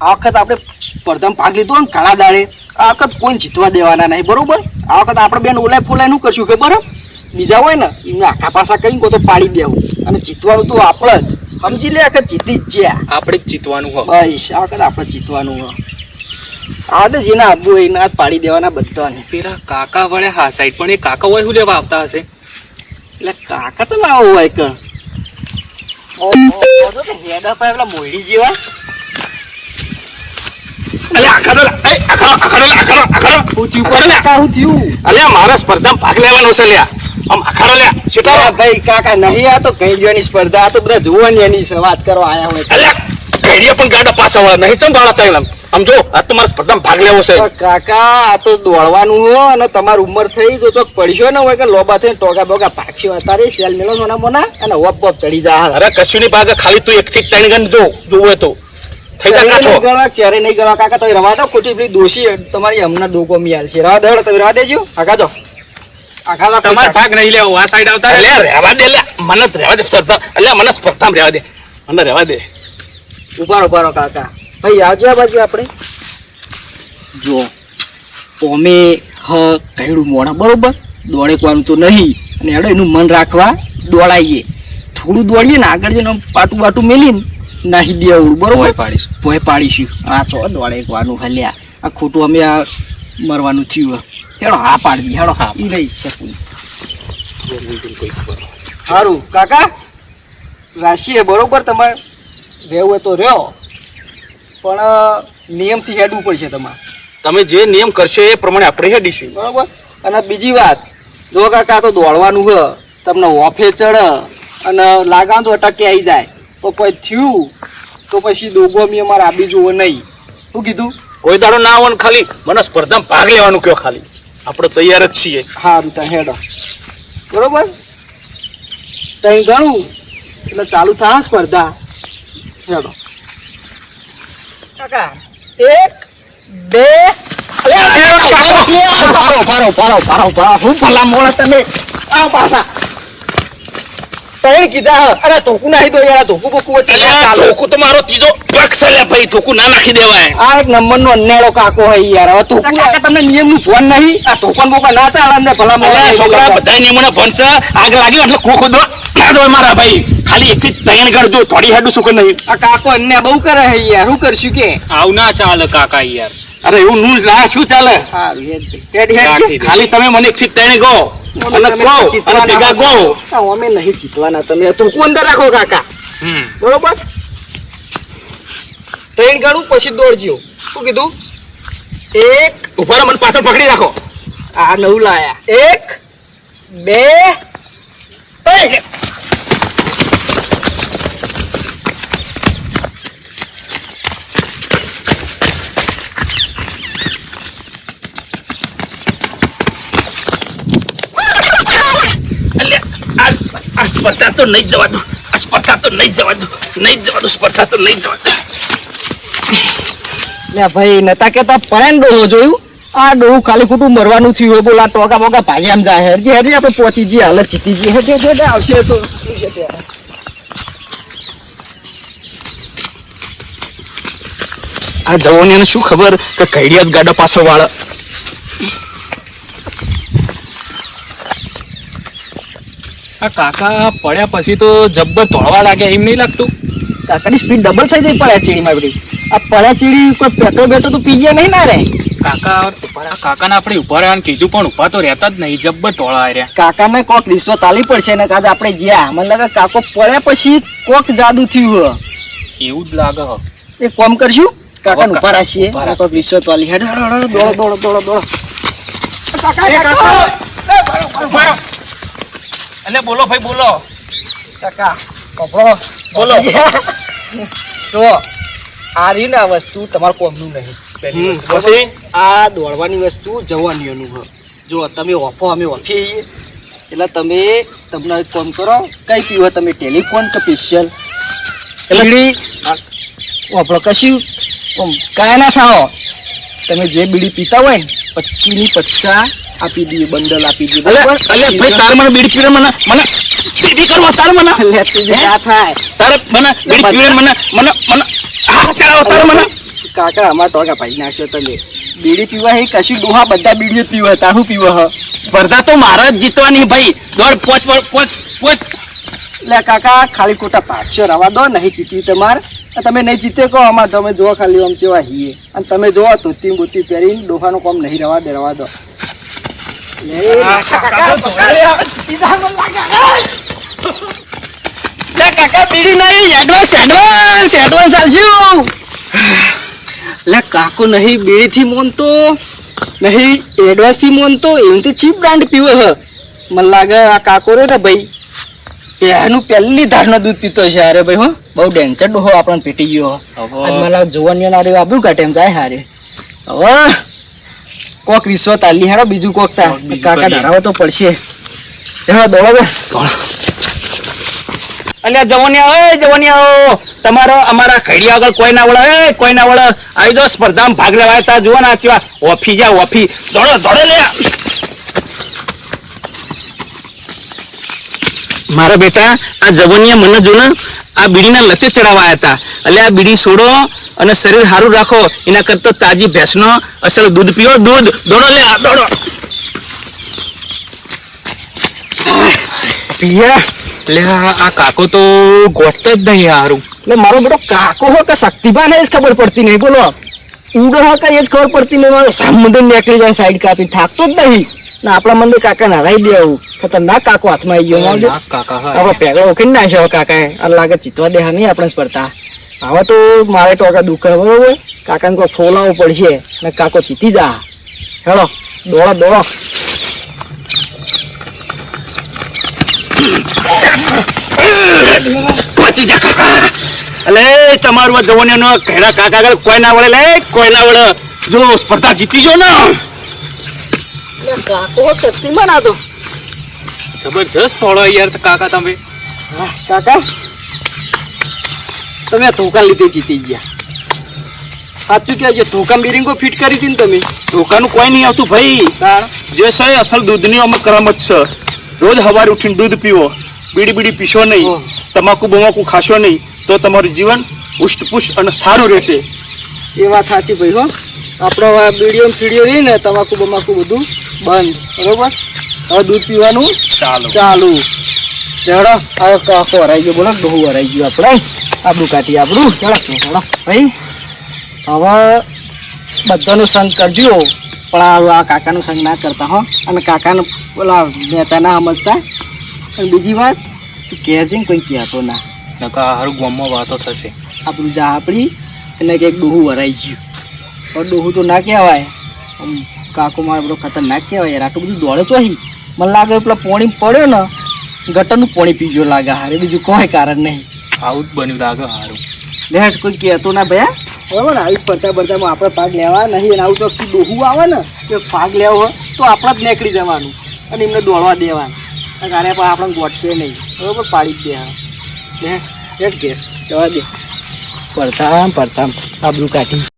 આ વખત આપણે સ્પર્ધામાં ભાગ લીધો ને કાળા દાડે આ વખત કોઈ જીતવા દેવાના નહીં બરોબર? આ વખત આપણે બેન ઓલાય ફોલાયનું કરશું ખબર? હે? બીજા હોય ને એમને આખા પાસા કરીને કોઈ તો પાડી દેવું. અને જીતવાનું તો આપણે જ. સમજી લે આખત જીતી જ જ્યાં આપણે જ જીતવાનું હોય. બસ આ વખત આપણે જીતવાનું હોય. આ તો જેને આપવું હોય એના પાડી દેવાના બધાને. પેલા કાકા વળે હા સાઈડ પણ એ કાકા હોય શું લેવા આવતા હશે? એટલે કાકા તો ના આવું હોય કે. હેડ અપાય પેલા મોયડી જેવા. અલ્યા આખરો એ આખરો આખરો આખરો આખરો હું થયું આખરો લા. કાકા હું મારા સ્પર્ધામાં ભાગ લેવાનો છે લ્યા. આમ આખરો લ્યા. સીટો ભાઈ કાકા નહીં આ તો કઈ સ્પર્ધા આ તો બધા જોવાની એની છે વાત કરવા આયા હોય અલ્યા ઘડીએ પણ ગાડા પાછા વાળા નહીં સંભાળા તૈયાર આમ જો આ તો મારા સ્પર્ધામાં ભાગ લેવો છે. કાકા આ તો દોડવાનું હો અને તમારી ઉંમર થઈ જો ચોક પડશો ને હોય કે લોબા થઈને ટોગા બોગા પાકશો અતારે સેલ મેલો સોના મોના અને વપ વપ ચડી જા. અરે કશું ની ભાગે ખાલી તું એક થી ત્રણ ગણ જો જોવે તો. થઈ જા કાઠો ગણવા ચેરે નહીં ગણવા કાકા તમે રવા દો ખોટી પેલી દોશી તમારી હમણાં દોગો મિયાલ છે. રવા દો તમે રવા દેજો. આગા જો. આગા જો ભાગ નહીં લેવો આ સાઈડ આવતા રહેજો. રહેવા દે લ્યા મને રહેવા દે સ્પર્ધા અલ્યા મને સ્પર્ધામાં રહેવા દે. મને રહેવા દે. ઉભારો ઉભારો કાકા. ભાઈ આવજો આ બાજુ આપણે. જો તમે હ કહેડું બરોબર? દોડેકવાનું તો નહીં. અને એડો એનું મન રાખવા દોડાઈએ. થોડું દોડીએ ને આગળ જઈને પાટું બાટું મેલીને નાહી દે આવડું બરોબર? પાડીશું. ભોંય પાડીશું. આ છો વાનું હલ્યા આ ખોટું અમે આ મરવાનું થયું હેડો હા પાડી હેડો હા. રહી શકું. સારું કાકા? રાશિએ બરોબર તમારે રહેવું હોય તો રહ્યો. પણ નિયમથી હેડવું પડશે તમારે. તમે જે નિયમ કરશો એ પ્રમાણે આપણે હેડીશું. બરોબર? અને બીજી વાત જો કાકા તો દોડવાનું હ તમને ઓફે ચડ અને લાગાવ તો અટકે આવી જાય. તો કોઈ થયું. તો પછી દોગો મી અમારે આબી જુઓ નહીં. શું કીધું? કોઈ દાડો ના આવવાનું ને ખાલી મને સ્પર્ધામાં ભાગ લેવાનું કયો ખાલી. આપણે તૈયાર જ છીએ. હા તો હેડો. બરોબર? તઈ ગણું એટલે ચાલુ થાય સ્પર્ધા. હેડો. કાકા એક બે. ફારો ફારો ફારો ફારો ફારો હું ભલા મોળા તમે? આવો પાછા. તઈ કીધા અરે ધોકું નાખી દો યાર ધોકું બોકું વચ્ચે ના ધોકું તો ત્રીજો પક્ષ છે ભાઈ ધોકું ના નાખી દેવાય. આ એક નંબર નો અન્યાળો કાકો હોય યાર હવે ધોકું કાકા તમને નિયમનું ફોન નહીં? આ ધોકન બોકા ના ચાલે અમને ભલા મોળા છોકરા બધા નિયમોને છે. આગ લાગ્યો એટલે ખોખો દો. ના દો મારા ભાઈ. ખાલી એક થી ત્રણ કરજો થોડી હેડું શું નહીં? આ કાકો અન્ય બહુ કરે છે યાર શું કરશું કે? આવું ના ચાલે કાકા યાર. અરે એવું નું ના શું ચાલે. ખાલી તમે મને એક થી ત્રણ કહો. અમે નહીં જીતવાના તમે ધોકું અંદર રાખો કાકા. બરોબર? ત્રણ ગણું પછી દોડજો. શું કીધું? એક ઊભા રહો, મને પાછળ પકડી રાખો. આ નવું લાયા એક બે ત્રણ અલ્યા આ આ સ્પર્ધા તો નહીં જવા દો આ સ્પર્ધા તો નહીં જવા દો નહીં જવા દો સ્પર્ધા તો નહીં જવા દો લે ભાઈ નતા કેતા પરાન ડોહો જોયું? આ ડોહું ખાલી ખોટું મરવાનું થયું બોલા ટોકા બોકા ભાજ્યામ જાય હેરજી હેરજી આપણે પહોંચી જઈએ હાલત જીતી જઈએ. હેઠે હેઠે આવશે તો. આ જવાની શું ખબર કે કઈડિયા જ ગાડા પાછળ વાળા આ કાકા પડ્યા પછી તો જબ્બર તોડવા લાગ્યા એમ નહીં લાગતું. કાકાની સ્પીડ ડબલ થઈ ગઈ પડ્યા ચીડીમાં બધી. આ પડ્યા ચીડી કોઈ પેટ્રોલ બેટ્રોલ તો પીજે નહીં ના રે. કાકા કાકાને આપણે ઊભા રહેવાનું કીધું પણ ઊભા તો રહેતા જ નહીં જબ્બર તોળા રહ્યા. કાકાને કોક રિશ્વત આલી પડશે ને કાજ આપણે જ્યાં. મને લાગે કાકો પડ્યા પછી કોક જાદુ થયું હો. એવું જ લાગે એ એક કામ કરશું? કાકાને ઊભા રાખીએ. કોક રિશ્વત વાલી હેડ દોડો દોડો દોડો દોડો. કાકા દોડો એટલે બોલો ભાઈ બોલો. કાકા કપડો બોલો. જો આ રહ્યું ને આ વસ્તુ તમારું કોમનું નહીં. પહેલી વસ્તુ? આ દોડવાની વસ્તુ જવાની અનુભવ. જો તમે ઓફો અમે ઓફી. એટલે તમે તમને ફોન કરો કઈ પીવો તમે ટેલિફોન કે સ્પેશિયલ એટલે આપણે કશું? કાંઈ ના થાઓ. તમે જે બીડી પીતા હોય ને પચી ની પચાસ આપી દઈએ બંડલ આપી દઈએ બરાબર? ભાઈ તાર મને બીડી પીવે મને મને બીડી કરવા તાર મને? ના થાય. તાર મને બીડી પીવે મને મને મને હા કરાવો તાર મને? કાકા અમારા ટોકા પાડી નાખ્યો તમે. બીડી પીવા હે કશું ડોહા બધા બીડીઓ પીવા હતા હું પીવા હ? સ્પર્ધા તો મારે જ જીતવાની ભાઈ. દોડ પોચ પોચ પોચ એટલે કાકા ખાલી ખોટા પાછો રવા દો નહીં જીતી તમારે. તમે નહીં જીતે કહો આમાં તમે જો ખાલી આમ કેવા હીએ અને તમે જોવો ધોતી બુતી પહેરીને ડોહાનું કામ નહીં રવા દે રવા દો. લે, કાકા, સીધા મને લાગે. લે, કાકા બીડી નહીં એડવાન્સ એડવાન્સ એડવાન્સ આલજો. લે કાકો નહીં બીડી થી મોનતો. નહીં એડવાન્સથી મોનતો એવું તો ચીપ બ્રાન્ડ પીવે હ મને લાગે આ કાકો રે ને ભાઈ પહેનું પહેલી ધારનો દૂધ પીતો છે અરે ભાઈ હું બહુ ડેન્ચર ડોહો આપણને પીટી ગયો. મને જોવાની ના આપ્યું કાટે એમ જાય હારે. હવે કોક રિશ્વત આલી હેડો બીજું કોક તા. કાકા. ધરાવો તો પડશે. હેડો દોડો બે અલ્યા જવાનિયા એ જવાનિયા તમારો અમારા ઘડી આગળ કોઈ ના વળે. એ કોઈ ના વળે. આવી દો સ્પર્ધામાં ભાગ લેવાય. તા જુઓ ના ઓફી જા ઓફી. દોડો દોડો લે મારા બેટા આ જવનિયા મને જો ને આ બીડીના લતે ચડાવાયા હતા. એટલે આ બીડી છોડો અને શરીર સારું રાખો. એના કરતા તાજી ભેંસનો અસલ દૂધ પીઓ. દૂધ દોડો લે આ દોડો. પિયા. લે આ કાકો તો ગોઠતો જ નહીં હારું. એટલે મારો બેટો કાકો હો કે શક્તિભાન એ જ ખબર પડતી નહીં બોલો. ઉડો હો કે એ જ ખબર પડતી નહીં મારો સામુદ્ર નીકળી જાય સાઈડ કાપી. થાકતો જ નહીં. ને આપણા મંદિર કાકા હરાઈ દે આવું. ખતરનાક કાકો હાથમાં આવી ગયો માવજે. આપણે પેગડો ઓળખી નાખ્યો કાકાએ. આ લાગે ચિતવા દેહા નહીં આપણે સ્પર્ધા. હવે તો મારે ટોકા દુઃખ બરોબર કાકાને કોઈ ફોલાવવું પડશે ને કાકો ચીતી જા. હેલો દોડો દોડો. અલે તમારું જવાનીનો ઘેડા કાકા આગળ કોઈ ના વળે લે કોઈ ના વળે. જો સ્પર્ધા જીતી જો ને. કાકો શક્તિમાન આ જબરજસ્ત ફોડો યાર કાકા તમે. કાકા. તમે ધોકા લીધે જીતી ગયા. સાચું કહેજો ધોકા બિરિંગો ફિટ કરી હતી ને તમે. ધોકાનું કોઈ નહીં આવતું ભાઈ. જે છે અસલ દૂધની અમુક કરામત છે. રોજ સવારે ઉઠીને દૂધ પીવો. બીડી બીડી પીશો નહીં. તમાકુ બમાકુ ખાશો નહીં. તો તમારું જીવન પુષ્ટ અને સારું રહેશે. એ વાત સાચી ભાઈ હો. આપણો બીડીઓ ફીડીઓ રહી ને તમાકુ બમાકુ બધું બંધ. બરોબર? હવે દૂધ પીવાનું ચાલુ. ચાલુ. ચડો હવે કાકો હરાઈ ગયો. બોલો બહુ હરાઈ ગયું આપણે. આપણું કાઢીએ આપણું. ચડો ચડો ભાઈ હવે બધાનો સંગ કરજો. પણ આ કાકાનું સંગ ના કરતા હો. અને કાકાને બોલા મહેતા ના સમજતા. અને બીજી વાત કહેજે કોઈ કહેતો ના. નકા હારું ગામમાં વાતો થશે. આપણું જા આપણી અને કંઈક ડોહું વરાઈ ગયું. પણ ડોહું તો ના કહેવાય. કાકો મારે બધો ખતરનાક કહેવાય યાર. આટલું બધું દોડે ચોહી મને લાગે પેલા પોણી પડ્યો ને ગટરનું પાણી પી ગયો લાગે હારે. બીજું કોઈ કારણ નહીં. આવું જ બન્યું લાગે હારું. લેટ કોઈ કહેતો ના ભયા બરાબર ને આવી સ્પર્ધા બધામાં આપણે ભાગ લેવા નહીં અને આવું તો ડોહું આવે ને કે ભાગ લેવો હોય તો આપણે જ નીકળી જવાનું અને એમને દોડવા દેવાનું. કારણે પણ આપણે ગોઠશે નહીં. બરાબર પાડી જ દે હા લેટ ઘેર જવા દે. પડતા પડતા આબરું કાઢી.